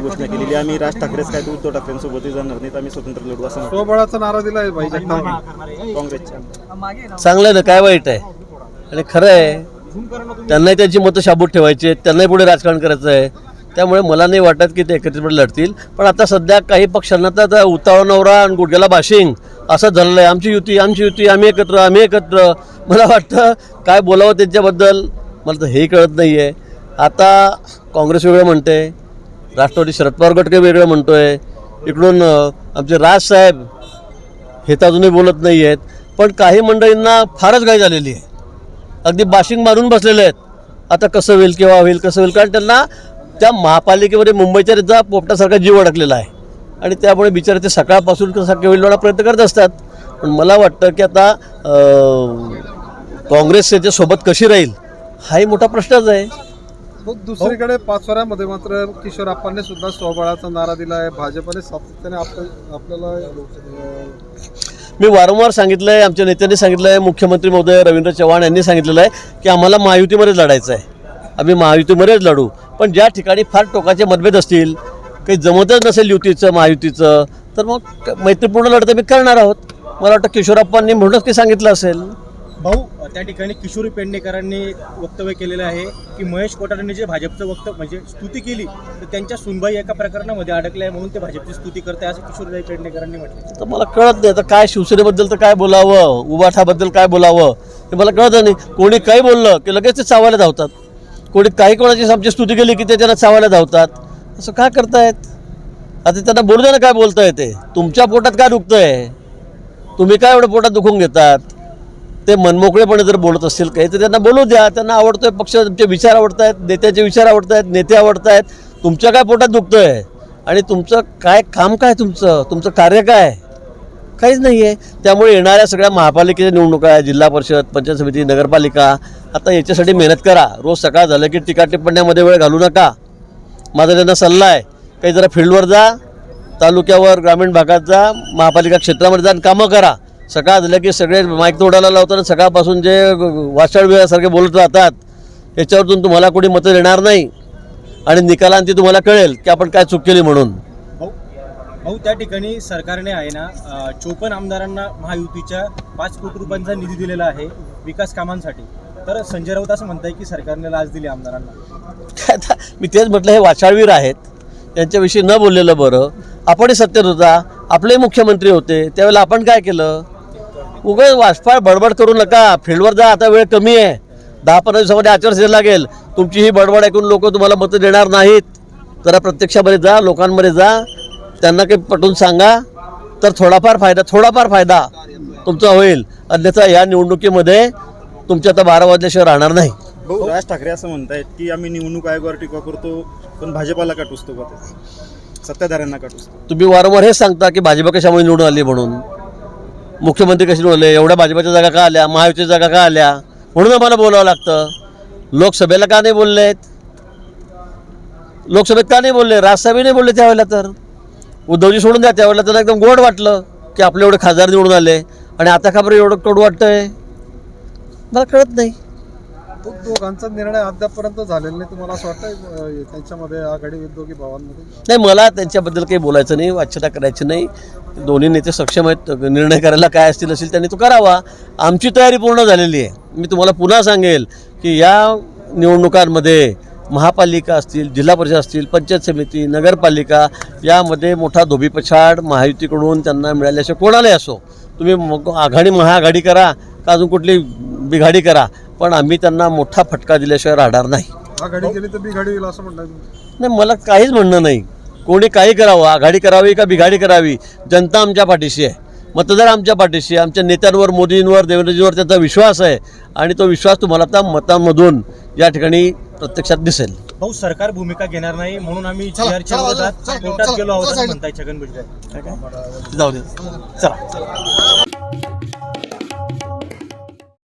घोषणा केलेली आहे. आम्ही राज ठाकरेच काय ते उद्धव ठाकरेंसोबतही जाणार नाहीत. आम्ही स्वतंत्र लढू असं. स्वबळाचा नारा दिलाय भाई जगताप. काँग्रेसच्या. चांगलं आहे ना काय वाईट आहे? आणि खरं आहे त्यांनाही त्यांची मतं शाबूत ठेवायची आहेत त्यांनाही पुढे राजकारण करायचं आहे. त्यामुळे मला नाही वाटत की ते एकत्रितपणे लढतील. पण आता सध्या काही पक्षांना तर आता उतावळा नवरा आणि गुडघ्याला बाशिंग असं झालेलं आहे आमची युती आमची युती आम्ही एकत्र आम्ही एकत्र. मला वाटतं काय बोलावं त्यांच्याबद्दल मला तर हेही कळत नाही आहे आता काँग्रेस वेगळं म्हणते राष्ट्रवादी शरद पवार गट काही वेगळं म्हणतो आहे इकडून आमचे राजसाहेब हे तर अजूनही बोलत नाही आहेत. पण काही मंडळींना फारच घाई झालेली आहे. अगदी बाशिंग मारून बसलेले आहेत. आता कसं होईल केव्हा होईल कसं होईल? कारण त्यांना त्या महापालिकेमध्ये मुंबईच्या रित्या पोपटासारखा जीव अडकलेला आहे. आणि त्यामुळे बिचारे ते सकाळपासून कसा केवळ होईल प्रयत्न करत असतात. पण मला वाटतं की आता काँग्रेस याच्यासोबत कशी राहील हाही मोठा प्रश्नच आहे. मग दुसरीकडे पाचोऱ्यामध्ये मात्र किशोर आप्पांनी सुद्धा स्वबळाचा नारा आहे भाजपने सातत्याने आपल्याला मी वारंवार सांगितलं आहे आमच्या नेत्यांनी सांगितलं आहे मुख्यमंत्री महोदय रवींद्र चव्हाण यांनी सांगितलेलं आहे की आम्हाला महायुतीमध्येच लढायचं आहे. आम्ही महायुतीमध्येच लढू. पण ज्या ठिकाणी फार टोकाचे मतभेद असतील काही जमतच नसेल युतीचं महायुतीचं तर मग मैत्रीपूर्ण लढत आम्ही करणार आहोत. मला वाटतं किशोरप्पांनी म्हणूनच की सांगितलं असेल. भाऊ त्या ठिकाणी किशोरी पेडणेकरांनी वक्तव्य केलेलं आहे की महेश कोठारांनी जे भाजपचं वक्तव्य म्हणजे स्तुती केली तर त्यांच्या सुनबाई एका प्रकरणामध्ये अडकल्या आहे म्हणून ते भाजपची स्तुती करते असं किशोरीबाई पेडणेकरांनी म्हटलं तर मला कळत नाही आता काय शिवसेनेबद्दल तर काय बोलावं उबाठाबद्दल काय बोलावं हे मला कळत नाही. कोणी काही बोललं की लगेच ते चावायला धावतात. कोणी काही कोणाची आमची स्तुती केली की ते त्यांना चावायला धावतात. असं काय करतायत? आता त्यांना बोलू द्या ना काय बोलता येते तुमच्या पोटात काय दुखतंय? तुम्ही काय एवढं पोटात दुखून घेतात? ते मनमोकळेपणे जर बोलत असतील काही तर त्यांना बोलू द्या. त्यांना आवडतोय पक्ष तुमचे विचार आवडत आहेत नेत्याचे विचार आवडत आहेत नेते आवडत आहेत तुमच्या काय पोटात दुखतंय? आणि तुमचं काय काम काय तुमचं? तुमचं कार्य काय? काहीच नाही आहे त्यामुळे येणाऱ्या सगळ्या महापालिकेच्या निवडणुका जिल्हा परिषद पंचायत समिती नगरपालिका. आता याच्यासाठी मेहनत करा. रोज सकाळ झालं की टीका टिप्पण्यामध्ये वेळ घालू नका. माझा त्यांना सल्ला आहे. काही जरा फील्डवर जा तालुक्यावर ग्रामीण भागात जा महापालिका क्षेत्रामध्ये जा आणि कामं करा. सकाळ झालं की सगळे माईक तोडायला लावताना सकाळपासून जे वाचाळ वेळासारखे बोलत राहतात याच्यावरतून तुम्हाला कोणी मतं देणार नाही. आणि निकालांती तुम्हाला कळेल की आपण काय चूक केली म्हणून. भाऊ त्या ठिकाणी सरकारने आहे ना चोपन्न आमदारांना महायुतीच्या पाच कोटी रुपयांचा निधी दिलेला आहे विकास कामांसाठी. तर संजय राऊत असं म्हणताय की सरकारने लाच दिली आमदारांना. मी तेच म्हटलं हे वाचाळवीर आहेत. त्यांच्याविषयी न बोललेलं बरं. आपणही सत्तेत होता. आपलेही मुख्यमंत्री होते. त्यावेळेला आपण काय केलं? उगाच वाजपाळ बडबड करू नका. फील्डवर जा आता वेळ कमी आहे. दहा पंधरा दिवसामध्ये आचारसंहिता लागेल. तुमची ही बडबड ऐकून लोक तुम्हाला मतं देणार नाहीत. जरा प्रत्यक्षामध्ये जा लोकांमध्ये जा. त्यांना काही पटवून सांगा. तर थोडाफार फायदा थोडाफार फायदा तुमचा होईल. अन्यथा या निवडणुकीमध्ये तुमच्या आता बारा वाजल्याशिवाय राहणार नाही. राज ठाकरे असं म्हणतायत की आम्ही निवडणूक आयोगावर टीका करतो पण भाजपाला का टुसतो ते? सत्ताधाऱ्यांना का टुसतो तुम्ही वारंवार हेच सांगता की भाजप कशामुळे निवडून आली म्हणून? मुख्यमंत्री कशी निवडले एवढ्या भाजपाच्या जागा का आल्या? महायुतीच्या जागा का आल्या? म्हणून आम्हाला बोलावं लागतं. लोकसभेला का नाही बोललेत? लोकसभेत का नाही बोलले? राजसाहेबही नाही बोलले त्यावेळेला तर. उद्धवजी सोडून द्या त्यावेळेला त्यांना एकदम गोड वाटलं की आपले एवढे खासदार निवडून आले. आणि आता का बरं एवढं कडू वाटतंय? मला कळत नाही. तो दोघांचा निर्णय अद्यापपर्यंत झालेला नाही. तुम्हाला असं वाटतं त्यांच्यामध्ये आघाडी उद्योगी भावांमध्ये? नाही मला त्यांच्याबद्दल काही बोलायचं नाही वाच्यता करायची नाही. दोन्ही नेते सक्षम आहेत. निर्णय करायला काय असतील असेल त्यांनी तो करावा. आमची तयारी पूर्ण झालेली आहे. मी तुम्हाला पुन्हा सांगेल की या निवडणुकांमध्ये महापालिका असतील जिल्हा परिषद असतील पंचायत समिती नगरपालिका यामध्ये मोठा धोबीपछाड महायुतीकडून त्यांना मिळाल्याशिवाय कोणालाही असो. तुम्ही मग आघाडी महाआघाडी करा. का अजून कुठली बिघाडी करा पण आम्ही त्यांना मोठा फटका दिल्याशिवाय राहणार नाही. आघाडी केली तर बिघाडी होईल असं म्हणणं आहे तुमचं. नाही मला काहीच म्हणणं नाही. कोणी काही करावं आघाडी करावी का बिघाडी करावी जनता आमच्या पाठीशी आहे. मतदार आमच्या पाठीशी आहे. आमच्या नेत्यांवर मोदींवर देवेंद्रजीवर त्यांचा विश्वास आहे. आणि तो विश्वास तुम्हाला आता मतांमधून या ठिकाणी प्रत्यक्षात दिसेल. भाऊ सरकार भूमिका घेणार नाही म्हणून आम्ही कोर्टात गेलो आहोत असं म्हणताय छगन भुजबळ. जाऊ दे. चला.